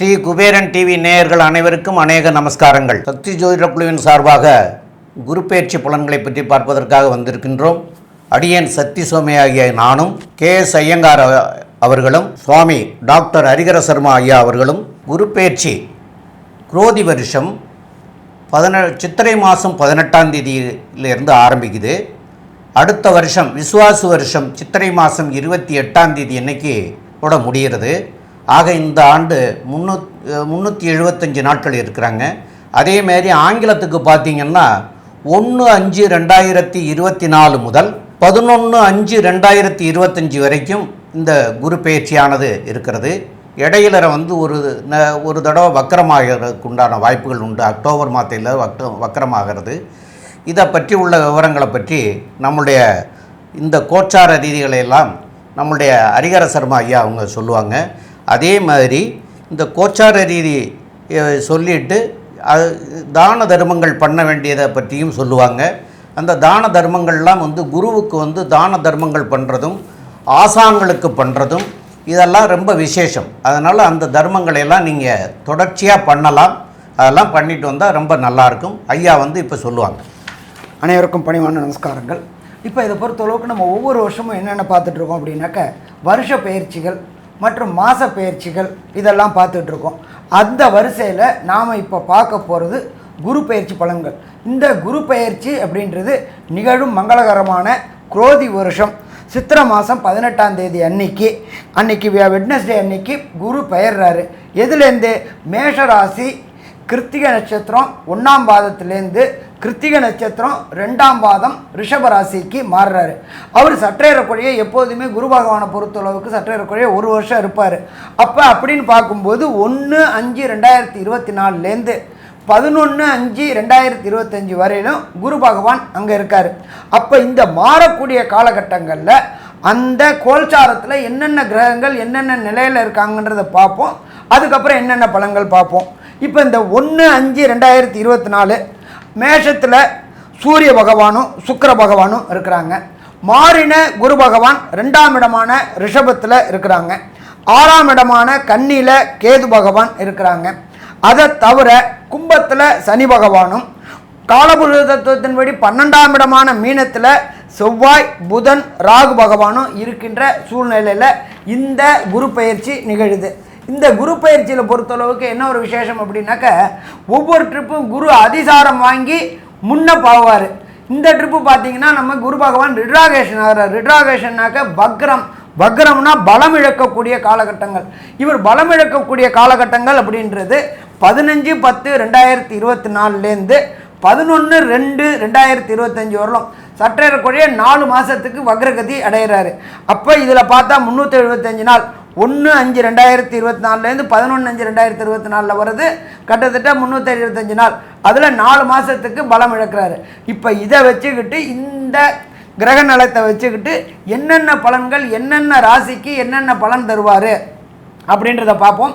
Sri Kuberan TV நேயர்கள் அனைவருக்கும் அநேக நமஸ்காரங்கள். சக்தி ஜோதிட குழுவின் சார்பாக குரு பயிற்சி புலன்களை பற்றி பார்ப்பதற்காக வந்திருக்கின்றோம். அடியேன் சக்தி சுவாமி ஆகிய நானும் கே. எஸ். ஐயங்கார் அவர்களும் சுவாமி டாக்டர் ஹரிகர சர்மா ஐயா அவர்களும் குரு பயிற்சி குரோதி வருஷம் பதின சித்திரை மாதம் பதினெட்டாம் தேதியிலிருந்து ஆரம்பிக்குது. அடுத்த வருஷம் விசுவாசு வருஷம் சித்திரை மாதம் இருபத்தி எட்டாம் தேதி அன்னைக்கு கூட முடிகிறது. ஆக இந்த ஆண்டு முன்னூ முந்நூற்றி எழுபத்தஞ்சு நாட்கள் இருக்கிறாங்க. அதேமாரி ஆங்கிலத்துக்கு பார்த்தீங்கன்னா ஒன்று அஞ்சு ரெண்டாயிரத்தி இருபத்தி நாலு முதல் பதினொன்று அஞ்சு ரெண்டாயிரத்தி இருபத்தஞ்சி வரைக்கும் இந்த குரு பயிற்சியானது இருக்கிறது. இடையில வந்து ஒரு ந- ஒரு தடவை வக்கரமாகிறதுக்கு உண்டான வாய்ப்புகள் உண்டு. அக்டோபர் மாதத்தில் வக்க வக்கரமாகிறது. இதை பற்றி உள்ள விவரங்களை பற்றி நம்முடைய இந்த கோச்சார ரீதிகளை எல்லாம் நம்முடைய ஹரிகர சர்மா ஐயா அவங்க சொல்லுவாங்க. அதே மாதிரி இந்த கோச்சார ரீதி சொல்லிட்டு அது தான தர்மங்கள் பண்ண வேண்டியதை பற்றியும் சொல்லுவாங்க. அந்த தான தர்மங்கள்லாம் வந்து குருவுக்கு வந்து தான தர்மங்கள் பண்ணுறதும் ஆசான்களுக்கு பண்ணுறதும் இதெல்லாம் ரொம்ப விசேஷம். அதனால் அந்த தர்மங்களை எல்லாம் நீங்கள் தொடர்ச்சியாக பண்ணலாம். அதெல்லாம் பண்ணிட்டு வந்தால் ரொம்ப நல்லாயிருக்கும் ஐயா வந்து இப்போ சொல்லுவாங்க. அனைவருக்கும் பணிவான நமஸ்காரங்கள். இப்போ இதை பொறுத்தளவுக்கு நம்ம ஒவ்வொரு வருஷமும் என்னென்ன பார்த்துட்ருக்கோம் அப்படின்னாக்க வருஷ பயிற்சிகள் மற்றும் மாத பயிற்சிகள் இதெல்லாம் பார்த்துட்ருக்கோம் அந்த வரிசையில் நாம் இப்போ பார்க்க போகிறது குரு பயிற்சி பலன்கள். இந்த குரு பயிற்சி அப்படின்றது நிகழும் மங்களகரமான குரோதி வருஷம். சித்திரை மாதம் பதினெட்டாம் தேதி அன்னைக்கு அன்னைக்கு வெட்னஸ்டே அன்னைக்கு குரு பெயர்றாரு. எதுலேருந்து? மேஷராசி கிருத்திகை நட்சத்திரம் ஒன்றாம் பாதத்திலேருந்து கிருத்திகை நட்சத்திரம் ரெண்டாம் பாதம் ரிஷபராசிக்கு மாறுறாரு. அவர் சற்றேறக்குறைய எப்போதுமே குரு பகவானை பொறுத்தளவுக்கு சற்றேறக்குறைய ஒரு வருஷம் இருப்பார். அப்போ அப்படின்னு பார்க்கும்போது ஒன்று அஞ்சு ரெண்டாயிரத்தி இருபத்தி நாலுலேருந்து பதினொன்று அஞ்சு ரெண்டாயிரத்தி இருபத்தஞ்சி வரையிலும் குரு பகவான் அங்கே இருக்கார். அப்போ இந்த மாறக்கூடிய காலகட்டங்களில் அந்த கோல்சாரத்தில் என்னென்ன கிரகங்கள் என்னென்ன நிலையில் இருக்காங்கன்றதை பார்ப்போம். அதுக்கப்புறம் என்னென்ன பலங்கள் பார்ப்போம். இப்போ இந்த ஒன்று அஞ்சு ரெண்டாயிரத்தி இருபத்தி நாலு மேஷத்தில் சூரிய பகவானும் சுக்கர பகவானும் இருக்கிறாங்க. மாறின குரு பகவான் ரெண்டாம் இடமான ரிஷபத்தில் இருக்கிறாங்க. ஆறாம் இடமான கன்னியில் கேது பகவான் இருக்கிறாங்க. அதை தவிர கும்பத்தில் சனி பகவானும் காலபுருஷ தத்துவத்தின்படி பன்னெண்டாம் இடமான மீனத்தில் செவ்வாய் புதன் ராகு பகவானும் இருக்கின்ற சூழ்நிலையில் இந்த குரு பயிற்சி நிகழுது. இந்த குரு பயிற்சியில் பொறுத்தளவுக்கு என்ன ஒரு விசேஷம் அப்படின்னாக்க ஒவ்வொரு ட்ரிப்பும் குரு அதிசாரம் வாங்கி முன்ன போவார். இந்த ட்ரிப்பு பார்த்தீங்கன்னா நம்ம குரு பகவான் ரிட்ராகேஷன் ஆகிறார். ரிட்ராகேஷன்னாக்க பக்ரம் வக்ரம்னா பலம் இழக்கக்கூடிய காலகட்டங்கள். இவர் பலம் இழக்கக்கூடிய காலகட்டங்கள் அப்படின்றது பதினஞ்சு பத்து ரெண்டாயிரத்தி இருபத்தி நாலுலேருந்து பதினொன்று ரெண்டு ரெண்டாயிரத்தி இருபத்தஞ்சி வரலாம். சற்றேறக்குறைய நாலு மாதத்துக்கு வக்ரகதி அடைகிறாரு அப்போ இதில் பார்த்தா முந்நூற்றி எழுபத்தஞ்சு நாள். ஒன்று அஞ்சு ரெண்டாயிரத்தி இருபத்தி நாலுலேருந்து பதினொன்று அஞ்சு ரெண்டாயிரத்தி இருபத்தி நாலில் வருது கிட்டத்தட்ட முந்நூற்றி இருபத்தஞ்சு நாள். அதில் நாலு மாதத்துக்கு பலம் இழக்கிறாரு. இப்போ இதை வச்சுக்கிட்டு இந்த கிரக நலத்தை வச்சுக்கிட்டு என்னென்ன பலன்கள் என்னென்ன ராசிக்கு என்னென்ன பலன் தருவார் அப்படின்றத பார்ப்போம்.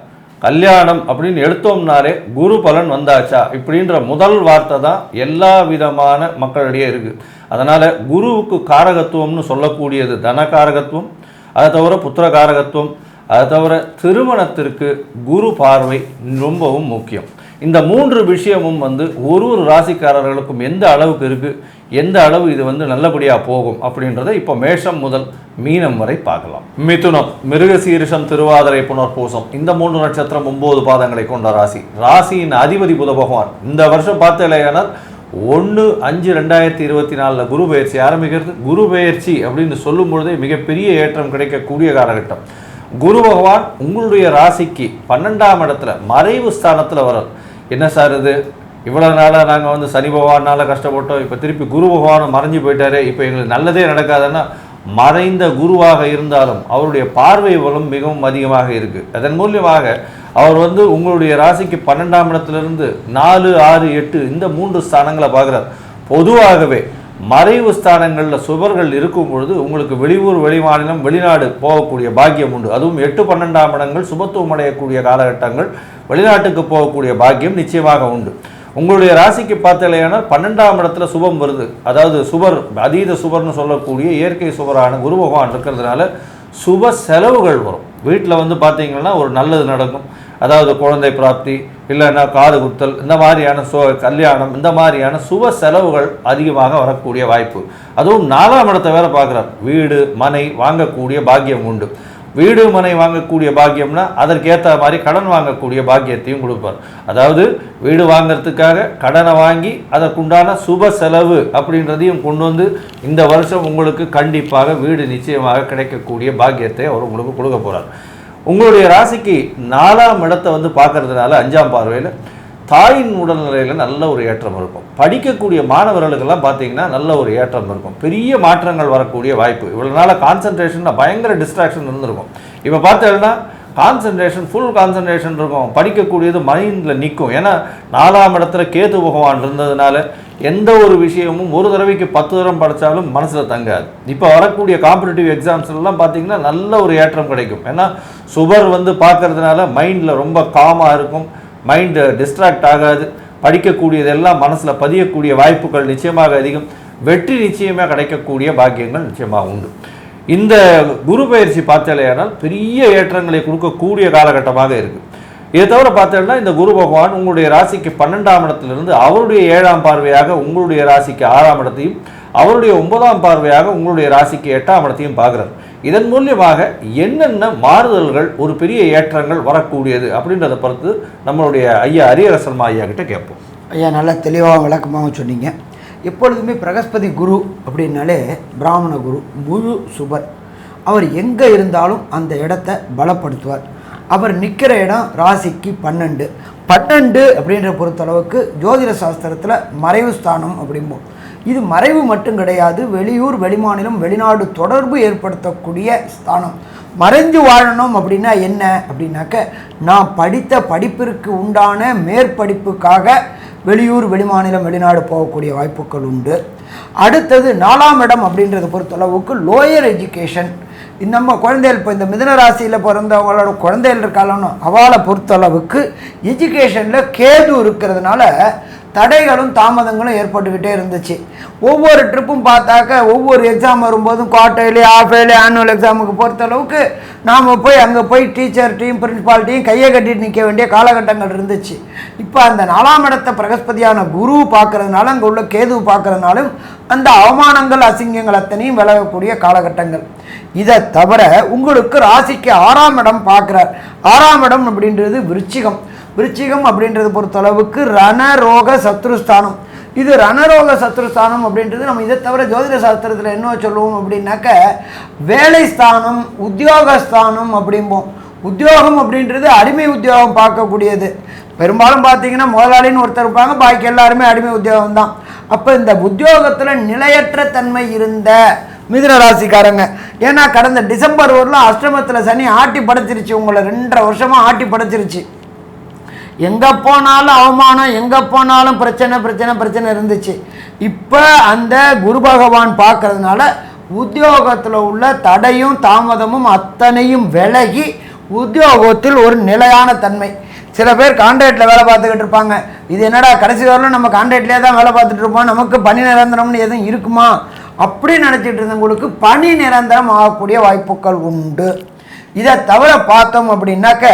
கல்யாணம் அப்படின்னு எடுத்தோம்னாலே குரு பலன் வந்தாச்சா? இப்படின்ற முதல் வார்த்தை தான் எல்லா விதமான மக்களிடையே இருக்குது அதனால் குருவுக்கு காரகத்துவம்னு சொல்லக்கூடியது தன காரகத்துவம் அதை தவிர புத்திர காரகத்துவம் அதை தவிர திருமணத்திற்கு குரு பார்வை ரொம்பவும் முக்கியம். இந்த மூன்று விஷயமும் வந்து ஒரு ஒரு ராசிக்காரர்களுக்கும் எந்த அளவுக்கு இருக்குது எந்த அளவு இது வந்து நல்லபடியாக போகும் அப்படின்றத இப்போ மேஷம் முதல் மீனம் வரை பார்க்கலாம். மிதுனம் மிருகசீரிஷம் திருவாதிரை புனர்பூசம் இந்த மூன்று நட்சத்திரம் ஒன்பது பாதங்களை கொண்ட ராசி. ராசியின் அதிபதி புத பகவான். இந்த வருஷம் பார்த்தலையானால் ஒன்று அஞ்சு ரெண்டாயிரத்தி இருபத்தி நாலில் குரு பயிற்சி ஆரம்பிக்கிறது. குரு பயிற்சி அப்படின்னு சொல்லும் பொழுதே மிகப்பெரிய ஏற்றம் கிடைக்கக்கூடிய காலகட்டம். குரு பகவான் உங்களுடைய ராசிக்கு பன்னெண்டாம் இடத்துல மறைவு ஸ்தானத்தில் வர்றார். என்ன சார் இது? இவ்வளோ நாளாக நாங்கள் வந்து சனி பகவானால் கஷ்டப்பட்டோம். இப்போ திருப்பி குரு பகவான் மறைஞ்சு போயிட்டாரு. இப்போ எங்களுக்கு நல்லதே நடக்காதுன்னா மறைந்த குருவாக இருந்தாலும் அவருடைய பார்வை பலம் மிகவும் அதிகமாக இருக்குது அதன் மூலியமாக அவர் வந்து உங்களுடைய ராசிக்கு பன்னெண்டாம் இடத்துலேருந்து நாலு ஆறு எட்டு இந்த மூன்று ஸ்தானங்களை பார்க்குறார். பொதுவாகவே மறைவு ஸ்தானங்களில் சுவர்கள் இருக்கும் பொழுது உங்களுக்கு வெளியூர் வெளிமாநிலம் வெளிநாடு போகக்கூடிய பாக்கியம் உண்டு. அதுவும் எட்டு பன்னெண்டாம் இடங்கள் சுபத்துவம் அடையக்கூடிய காலகட்டங்கள் வெளிநாட்டுக்கு போகக்கூடிய பாக்கியம் நிச்சயமாக உண்டு. உங்களுடைய ராசிக்கு பார்த்தலையானால் பன்னெண்டாம் இடத்துல சுபம் வருது. அதாவது சுபர் அதீத சுபர்னு சொல்லக்கூடிய இயற்கை சுபரான குரு பகவான் இருக்கிறதுனால சுப செலவுகள் வரும். வீட்டில் வந்து பார்த்தீங்கன்னா ஒரு நல்லது நடக்கும். அதாவது குழந்தை பிராப்தி இல்லைன்னா காது குத்தல் இந்த மாதிரியான சு கல்யாணம் இந்த மாதிரியான சுப செலவுகள் அதிகமாக வரக்கூடிய வாய்ப்பு. அதுவும் நாலாம் இடத்தை வேற பார்க்குறார். வீடு மனை வாங்கக்கூடிய பாக்கியம் உண்டு. வீடு மனை வாங்கக்கூடிய பாக்கியம்னா அதற்கேற்ற மாதிரி கடன் வாங்கக்கூடிய பாக்கியத்தையும் கொடுப்பார். அதாவது வீடு வாங்கிறதுக்காக கடனை வாங்கி அதற்குண்டான சுப செலவு அப்படின்றதையும் கொண்டு வந்து இந்த வருஷம் உங்களுக்கு கண்டிப்பாக வீடு நிச்சயமாக கிடைக்கக்கூடிய பாக்கியத்தை அவர் உங்களுக்கு கொடுக்க போகிறார் உங்களுடைய ராசிக்கு நாலாம் இடத்தை வந்து பார்க்கறதுனால அஞ்சாம் பார்வையில் தாயின் உடல்நிலையில் நல்ல ஒரு ஏற்றம் இருக்கும். படிக்கக்கூடிய மாணவர்களுக்கெல்லாம் பார்த்தீங்கன்னா நல்ல ஒரு ஏற்றம் இருக்கும். பெரிய மாற்றங்கள் வரக்கூடிய வாய்ப்பு. இவ்வளோ நாளாக கான்சன்ட்ரேஷனில் பயங்கர டிஸ்ட்ராக்ஷன் இருந்திருக்கும். இப்போ பார்த்தீங்கன்னா கான்சன்ட்ரேஷன் ஃபுல் கான்சன்ட்ரேஷன் இருக்கும். படிக்கக்கூடியது மைண்டில் நிற்கும் ஏன்னா நாலாம் இடத்துல கேது பகவான் இருந்ததுனால எந்த ஒரு விஷயமும் ஒரு தடவைக்கு பத்து தரம் படித்தாலும் மனசில் தங்காது. இப்போ வரக்கூடிய காம்படிட்டிவ் எக்ஸாம்ஸ்லாம் பார்த்தீங்கன்னா நல்ல ஒரு ஏற்றம் கிடைக்கும். ஏன்னா சுவர் வந்து பார்க்கறதுனால மைண்டில் ரொம்ப காமாக இருக்கும். மைண்டு டிஸ்ட்ராக்ட் ஆகாது. படிக்கக்கூடியதெல்லாம் மனசில் பதியக்கூடிய வாய்ப்புகள் நிச்சயமாக அதிகம். வெற்றி நிச்சயமாக கிடைக்கக்கூடிய பாக்கியங்கள் நிச்சயமாக உண்டு. இந்த குரு பயிற்சி பார்த்தாலேயானால் பெரிய ஏற்றங்களை கொடுக்கக்கூடிய காலகட்டமாக இருக்குது இதை தவிர பார்த்தோம்னா இந்த குரு பகவான் உங்களுடைய ராசிக்கு பன்னெண்டாம் இடத்திலிருந்து அவருடைய ஏழாம் பார்வையாக உங்களுடைய ராசிக்கு ஆறாம் இடத்தையும் அவருடைய ஒன்பதாம் பார்வையாக உங்களுடைய ராசிக்கு எட்டாம் இடத்தையும் பார்க்குறாரு. இதன் மூலியமாக என்னென்ன மாறுதல்கள் ஒரு பெரிய ஏற்றங்கள் வரக்கூடியது அப்படின்றத பொறுத்து நம்மளுடைய ஐயா அரியரசர்மா ஐயா கிட்ட கேட்போம். ஐயா நல்லா தெளிவாக விளக்கமாகவும் சொன்னீங்க. எப்பொழுதுமே பிரகஸ்பதி குரு அப்படின்னாலே பிராமண குரு முழு சுபர். அவர் எங்கே இருந்தாலும் அந்த இடத்த பலப்படுத்துவார். அவர் நிற்கிற இடம் ராசிக்கு பன்னெண்டு. பன்னெண்டு அப்படின்ற பொறுத்தளவுக்கு ஜோதிட சாஸ்திரத்தில் மறைவு ஸ்தானம் அப்படிம்போம். இது மறைவு மட்டும் கிடையாது வெளியூர் வெளிமாநிலம் வெளிநாடு தொடர்பு ஏற்படுத்தக்கூடிய ஸ்தானம். மறைஞ்சு வாழணும் அப்படின்னா என்ன? அப்படின்னாக்க நான் படித்த படிப்பிற்கு உண்டான மேற்படிப்புக்காக வெளியூர் வெளிமாநிலம் வெளிநாடு போகக்கூடிய வாய்ப்புகள் உண்டு. அடுத்தது நாலாம் இடம் அப்படின்றத பொறுத்தளவுக்கு லோயர் எஜுகேஷன் நம்ம குழந்தைகள் இப்போ இந்த மிதனராசியில் பிறந்தவங்களோட குழந்தைகள் இருக்காலும் அவளை பொறுத்தளவுக்கு எஜுகேஷனில் கேது இருக்கிறதுனால தடைகளும் தாமதங்களும் ஏற்பட்டுக்கிட்டே இருந்துச்சு. ஒவ்வொரு ட்ரிப்பும் பார்த்தாக்க ஒவ்வொரு எக்ஸாம் வரும்போதும் குவார்டர்லி ஆஃப் இயர்லி ஆனுவல் எக்ஸாமுக்கு பொறுத்த அளவுக்கு நாம் போய் அங்கே போய் டீச்சர் டீம் டீம் கையை கட்டிட்டு நிற்க வேண்டிய காலகட்டங்கள் இருந்துச்சு. இப்போ அந்த நாலாம் இடத்த பிரகஸ்பதியான குரு பார்க்குறதுனால அங்கே உள்ள கேது பார்க்கறதுனாலும் அந்த அவமானங்கள் அசிங்கங்கள் அத்தனையும் விலகக்கூடிய காலகட்டங்கள். இதை தவிர உங்களுக்கு ராசிக்கு ஆறாம் இடம் பார்க்குறார். ஆறாம் இடம் அப்படின்றது விருச்சிகம். விருச்சிகம் அப்படின்றது பொறுத்தளவுக்கு ரணரோக சத்ருஸ்தானம். இது ரணரோக சத்ருஸ்தானம் அப்படின்றது நம்ம இதை தவிர ஜோதிட சாஸ்திரத்தில் என்ன சொல்லுவோம் அப்படின்னாக்க வேலை ஸ்தானம் உத்தியோகஸ்தானம் அப்படிம்போம். உத்தியோகம் அப்படின்றது அடிமை உத்தியோகம் பார்க்கக்கூடியது. பெரும்பாலும் பார்த்தீங்கன்னா முதலாளின்னு ஒருத்தர் இருப்பாங்க பாக்கி எல்லாருமே அடிமை உத்தியோகம் தான். அப்போ இந்த உத்தியோகத்தில் நிலையற்ற தன்மை இருந்த மிதுன ராசிக்காரங்க. ஏன்னா கடந்த டிசம்பர் வரலாம் அஷ்டமத்தில் சனி ஆட்டி படைச்சிருச்சு உங்களை ரெண்டரை வருஷமாக ஆட்டி படைச்சிருச்சு. எங்கே போனாலும் அவமானம் எங்கே போனாலும் பிரச்சனை பிரச்சனை பிரச்சனை இருந்துச்சு. இப்போ அந்த குரு பகவான் பார்க்கறதுனால உத்தியோகத்தில் உள்ள தடையும் தாமதமும் அத்தனையும் விலகி உத்தியோகத்தில் ஒரு நிலையான தன்மை. சில பேர் கான்ட்ராக்டில் வேலை பார்த்துக்கிட்டு இருப்பாங்க. இது என்னடா கடைசி வரலும் நம்ம கான்ட்ராக்ட்லேயே தான் வேலை பார்த்துட்டு இருப்போம். நமக்கு பணி நிரந்தரம்னு எதுவும் இருக்குமா? அப்படி நினச்சிட்டு இருந்தவங்களுக்கு பணி நிரந்தரம் ஆகக்கூடிய வாய்ப்புகள் உண்டு. இதை தவிர பார்த்தோம் அப்படின்னாக்க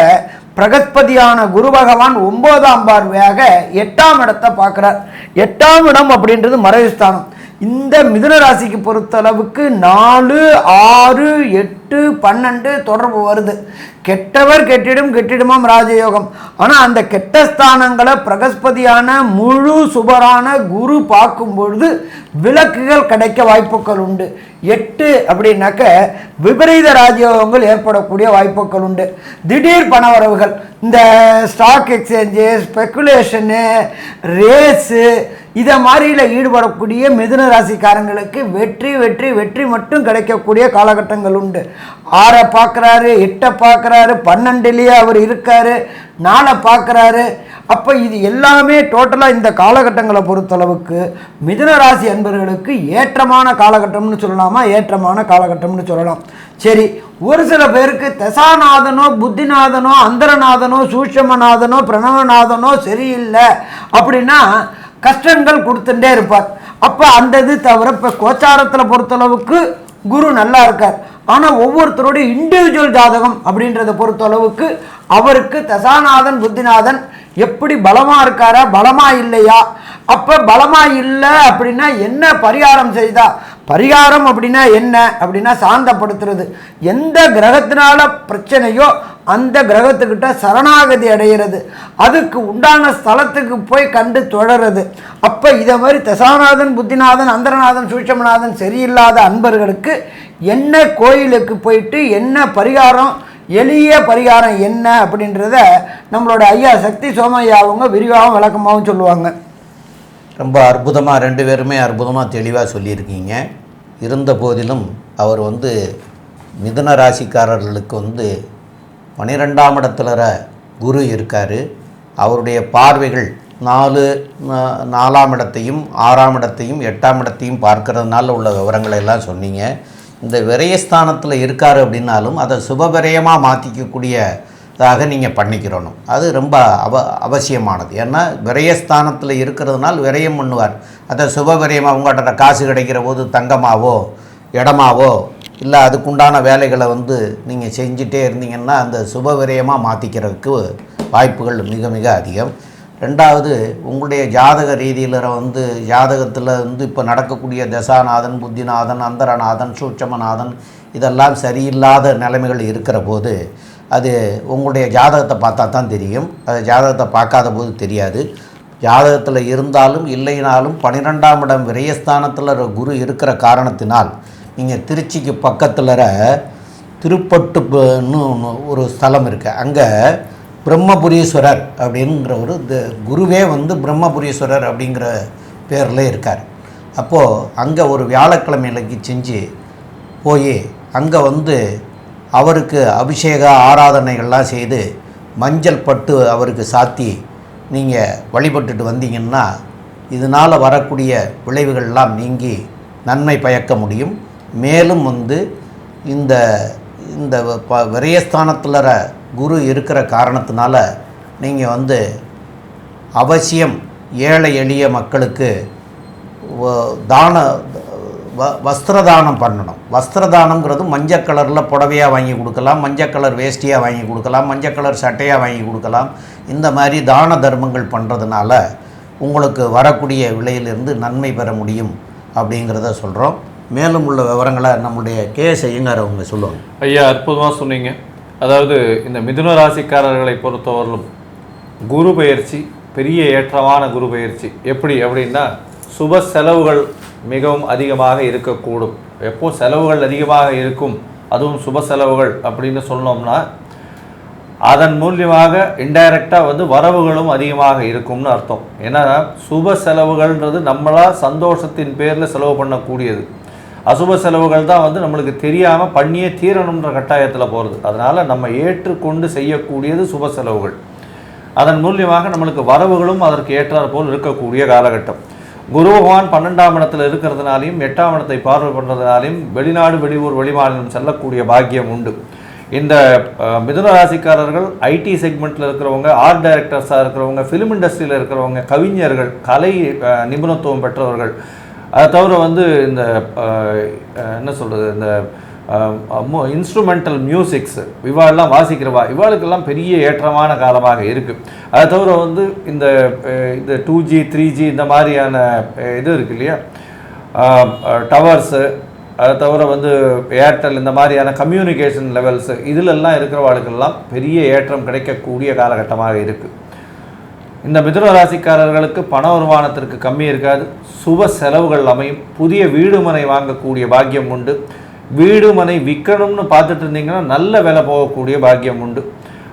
பிரகஸ்பதியான குரு பகவான் ஒன்பதாம் பார்வையாக எட்டாம் இடத்தை பார்க்குறார். எட்டாம் இடம் அப்படின்றது மறைவுஸ்தானம். இந்த மிதுன ராசிக்கு பொறுத்தளவுக்கு நாலு ஆறு எட்டு எட்டு பன்னெண்டு தொடர்பு வருது. கெட்டவர் கெட்டிடும் கெட்டிடுமாம் ராஜயோகம். ஆனால் அந்த கெட்ட ஸ்தானங்களை பிரகஸ்பதியான முழு சுபரான குரு பார்க்கும் பொழுது விளக்குகள் கிடைக்க வாய்ப்புகள் உண்டு. எட்டு அப்படின்னாக்க விபரீத ராஜயோகங்கள் ஏற்படக்கூடிய வாய்ப்புகள் உண்டு. திடீர் பணவரவுகள் இந்த ஸ்டாக் எக்ஸ்சேஞ்சு ஸ்பெக்குலேஷனு ரேஸு இதை மாதிரியில் ஈடுபடக்கூடிய மிதுன ராசிக்காரங்களுக்கு வெற்றி வெற்றி வெற்றி மட்டும் கிடைக்கக்கூடிய காலகட்டங்கள் உண்டு. ஆறை பார்க்குறாரு எட்டை பார்க்குறாரு பன்னெண்டுலேயே அவர் இருக்கார் நாளை பார்க்குறாரு அப்போ இது எல்லாமே டோட்டலாக இந்த காலகட்டங்களை பொறுத்தளவுக்கு மிதுன ராசி அன்பர்களுக்கு ஏற்றமான காலகட்டம்னு சொல்லலாமா? ஏற்றமான காலகட்டம்னு சொல்லலாம். சரி ஒரு சில பேருக்கு தசாநாதனோ புத்திநாதனோ அந்தரநாதனோ சூஷமநாதனோ பிரணவநாதனோ சரியில்லை அப்படின்னா கஷ்டங்கள் கொடுத்துட்டே இருப்பார். அப்போ அந்த இது தவிர இப்போ கோச்சாரத்தில் பொறுத்தளவுக்கு குரு நல்லா இருக்கார். ஆனால் ஒவ்வொருத்தருடைய இண்டிவிஜுவல் ஜாதகம் அப்படின்றத பொறுத்தளவுக்கு அவருக்கு தசாநாதன் புத்திநாதன் எப்படி பலமாக இருக்காரா பலமாக இல்லையா? அப்போ பலமாக இல்லை அப்படின்னா என்ன பரிகாரம் செய்தா? பரிகாரம் அப்படின்னா என்ன? அப்படின்னா சாந்தப்படுத்துறது. எந்த கிரகத்தினால பிரச்சனையோ அந்த கிரகத்துக்கிட்ட சரணாகதி அடைகிறது அதுக்கு உண்டான ஸ்தலத்துக்கு போய் கண்டு தொடருது அப்போ இதை மாதிரி தசாநாதன் புத்திநாதன் அந்தரநாதன் சூட்சமநாதன் சரியில்லாத அன்பர்களுக்கு என்ன கோயிலுக்கு போயிட்டு என்ன பரிகாரம் எளிய பரிகாரம் என்ன அப்படின்றத நம்மளோட ஐயா சக்தி சோமையா அவங்க விரிவாகவும் விளக்கமாகவும் சொல்லுவாங்க. ரொம்ப அற்புதமாக ரெண்டு பேருமே அற்புதமாக தெளிவாக சொல்லியிருக்கீங்க. இருந்த போதிலும் அவர் வந்து மிதன ராசிக்காரர்களுக்கு வந்து பனிரெண்டாம் இடத்துல குரு இருக்கார். அவருடைய பார்வைகள் நாலு நாலாம் இடத்தையும் ஆறாம் இடத்தையும் எட்டாம் இடத்தையும் பார்க்கறதுனால உள்ள விவரங்களை எல்லாம் சொன்னீங்க. இந்த விரயஸ்தானத்தில் இருக்கார் அப்படின்னாலும் அதை சுபவிரயமாக தாக நீங்கள் பண்ணிக்கிறணும். அது ரொம்ப அவ அவசியமானது. ஏன்னா விரயஸ்தானத்தில் இருக்கிறதுனால விரயம் பண்ணுவார். அதை சுபவிரயமாக உங்கள்கிட்ட காசு கிடைக்கிற போது தங்கமாவோ இடமாவோ இல்லை அதுக்குண்டான வேலைகளை வந்து நீங்கள் செஞ்சிட்டே இருந்தீங்கன்னா அந்த சுப விரயமாக மாற்றிக்கிறதுக்கு வாய்ப்புகள் மிக மிக அதிகம். ரெண்டாவது உங்களுடைய ஜாதக ரீதியில் வந்து ஜாதகத்தில் வந்து இப்போ நடக்கக்கூடிய தசாநாதன் புத்திநாதன் அந்தரநாதன் சூட்சமநாதன் இதெல்லாம் சரியில்லாத நிலைமைகள் இருக்கிற போது அது உங்களுடைய ஜாதகத்தை பார்த்தா தான் தெரியும். அது ஜாதகத்தை பார்க்காத போது தெரியாது. ஜாதகத்தில் இருந்தாலும் இல்லைனாலும் பன்னிரெண்டாம் இடம் விரயஸ்தானத்தில் குரு இருக்கிற காரணத்தினால் நீங்கள் திருச்சிக்கு பக்கத்தில் திருப்பட்டுன்னு ஒரு ஸ்தலம் இருக்குது அங்கே பிரம்மபுரீஸ்வரர் அப்படிங்கிற ஒரு இந்த குருவே வந்து பிரம்மபுரீஸ்வரர் அப்படிங்கிற பேரில் இருக்கார். அப்போது அங்கே ஒரு வியாழக்கிழமையிலக்கு செஞ்சு போய் அங்கே வந்து அவருக்கு அபிஷேக ஆராதனைகள்லாம் செய்து மஞ்சள் பட்டு அவருக்கு சாத்தி நீங்கள் வழிபட்டுட்டு வந்தீங்கன்னா இதனால் வரக்கூடிய விளைவுகள்லாம் நீங்கி நன்மை பயக்க முடியும். மேலும் வந்து இந்த இந்த ப விரயஸ்தானத்தில் குரு இருக்கிற காரணத்தினால நீங்கள் வந்து அவசியம் ஏழை எளிய மக்களுக்கு தான வ வஸ்திரதானம் பண்ணணும். வஸ்திரதானங்கிறது மஞ்சள் கலரில் புடவையாக வாங்கி கொடுக்கலாம் மஞ்சள் கலர் வேஷ்டியாக வாங்கி கொடுக்கலாம் மஞ்சள் கலர் சட்டையாக வாங்கி கொடுக்கலாம். இந்த மாதிரி தான தர்மங்கள் பண்ணுறதுனால உங்களுக்கு வரக்கூடிய விலையிலிருந்து நன்மை பெற முடியும் அப்படிங்கிறத சொல்கிறோம் மேலும் உள்ள விவரங்களை நம்முடைய கே செய்யுங்கார் அவங்க சொல்லுவாங்க. ஐயா அற்புதமாக சொன்னீங்க. அதாவது இந்த மிதுன ராசிக்காரர்களை பொறுத்தவரையிலும் குரு பயிற்சி பெரிய ஏற்றமான குரு பயிற்சி எப்படி அப்படின்னா சுப செலவுகள் மிகவும் அதிகமாக இருக்கக்கூடும். எப்போ செலவுகள் அதிகமாக இருக்கும் அதுவும் சுப செலவுகள் அப்படின்னு சொன்னோம்னா அதன் மூலியமாக இன்டைரக்டாக வந்து வரவுகளும் அதிகமாக இருக்கும்னு அர்த்தம். ஏன்னா சுப செலவுகள்ன்றது நம்மளாக சந்தோஷத்தின் பேரில் செலவு பண்ணக்கூடியது. அசுப செலவுகள் தான் வந்து நம்மளுக்கு தெரியாமல் பண்ணியே தீரணுன்ற கட்டாயத்தில் போகிறது அதனால் நம்ம ஏற்றுக்கொண்டு செய்யக்கூடியது சுப செலவுகள். அதன் மூலியமாக நம்மளுக்கு வரவுகளும் அதற்கு ஏற்றாற்போல் இருக்கக்கூடிய காலகட்டம். குரு பகவான் பன்னெண்டாம் இடத்தில் இருக்கிறதுனாலையும் எட்டாம் இடத்தை பார்வை பண்ணுறதுனாலையும் வெளிநாடு வெளியூர் வெளிமாநிலம் செல்லக்கூடிய பாக்கியம் உண்டு. இந்த மிதுன ராசிக்காரர்கள் ஐடி செக்மெண்ட்டில் இருக்கிறவங்க ஆர்ட் டைரக்டர்ஸாக இருக்கிறவங்க ஃபிலிம் இண்டஸ்ட்ரியில் இருக்கிறவங்க கவிஞர்கள் கலை நிபுணத்துவம் பெற்றவர்கள். அதை தவிர வந்து இந்த என்ன சொல்கிறது இந்த இன்ஸ்ட்ருமெண்டல் மியூசிக்ஸ் இவாளெல்லாம் வாசிக்கிறவா இவாளுக்கெல்லாம் பெரிய ஏற்றமான காலமாக இருக்குது அதை தவிர வந்து இந்த இந்த டூ ஜி த்ரீ ஜி இந்த மாதிரியான இது இருக்கு இல்லையா? டவர்ஸு அதை தவிர வந்து ஏர்டெல் இந்த மாதிரியான கம்யூனிகேஷன் லெவல்ஸு இதிலெல்லாம் இருக்கிறவாளுக்கெல்லாம் பெரிய ஏற்றம் கிடைக்கக்கூடிய காலகட்டமாக இருக்குது இந்த மிதுன ராசிக்காரர்களுக்கு பண வருமானத்திற்கு கம்மி இருக்காது. சுப செலவுகள் அமையும். புதிய வீடு மனை வாங்கக்கூடிய பாக்கியம் உண்டு. வீடு மனை விற்கணும்னு பார்த்துட்டு இருந்தீங்கன்னா நல்ல வேலை போகக்கூடிய பாக்கியம் உண்டு.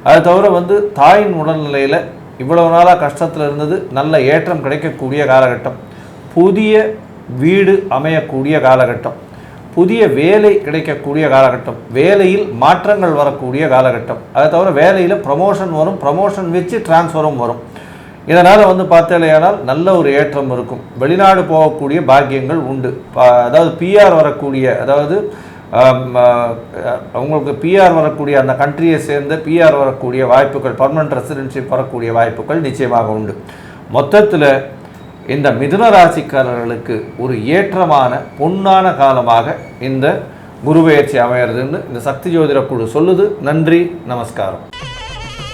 அது தவிர வந்து தாயின் உடல்நிலையில் இவ்வளவு நாளாக கஷ்டத்தில் இருந்தது நல்ல ஏற்றம் கிடைக்கக்கூடிய காலகட்டம். புதிய வீடு அமையக்கூடிய காலகட்டம். புதிய வேலை கிடைக்கக்கூடிய காலகட்டம். வேலையில் மாற்றங்கள் வரக்கூடிய காலகட்டம். அதை தவிர வேலையில் ப்ரமோஷன் வரும் ப்ரமோஷன் வச்சு டிரான்ஸ்ஃபரும் வரும். இதனால் வந்து பார்த்தேலையானால் நல்ல ஒரு ஏற்றம் இருக்கும். வெளிநாடு போகக்கூடிய பாக்கியங்கள் உண்டு. அதாவது பிஆர் வரக்கூடிய அதாவது அவங்களுக்கு பிஆர் வரக்கூடிய அந்த கண்ட்ரியை சேர்ந்த பிஆர் வரக்கூடிய வாய்ப்புகள் பர்மனன்ட் ரெசிடென்ஷிப் வரக்கூடிய வாய்ப்புகள் நிச்சயமாக உண்டு. மொத்தத்தில் இந்த மிதுன ராசிக்காரர்களுக்கு ஒரு ஏற்றமான பொன்னான காலமாக இந்த குருபெயர்ச்சி அமையிறதுன்னு இந்த சக்தி ஜோதிட குழு சொல்லுது. நன்றி நமஸ்காரம்.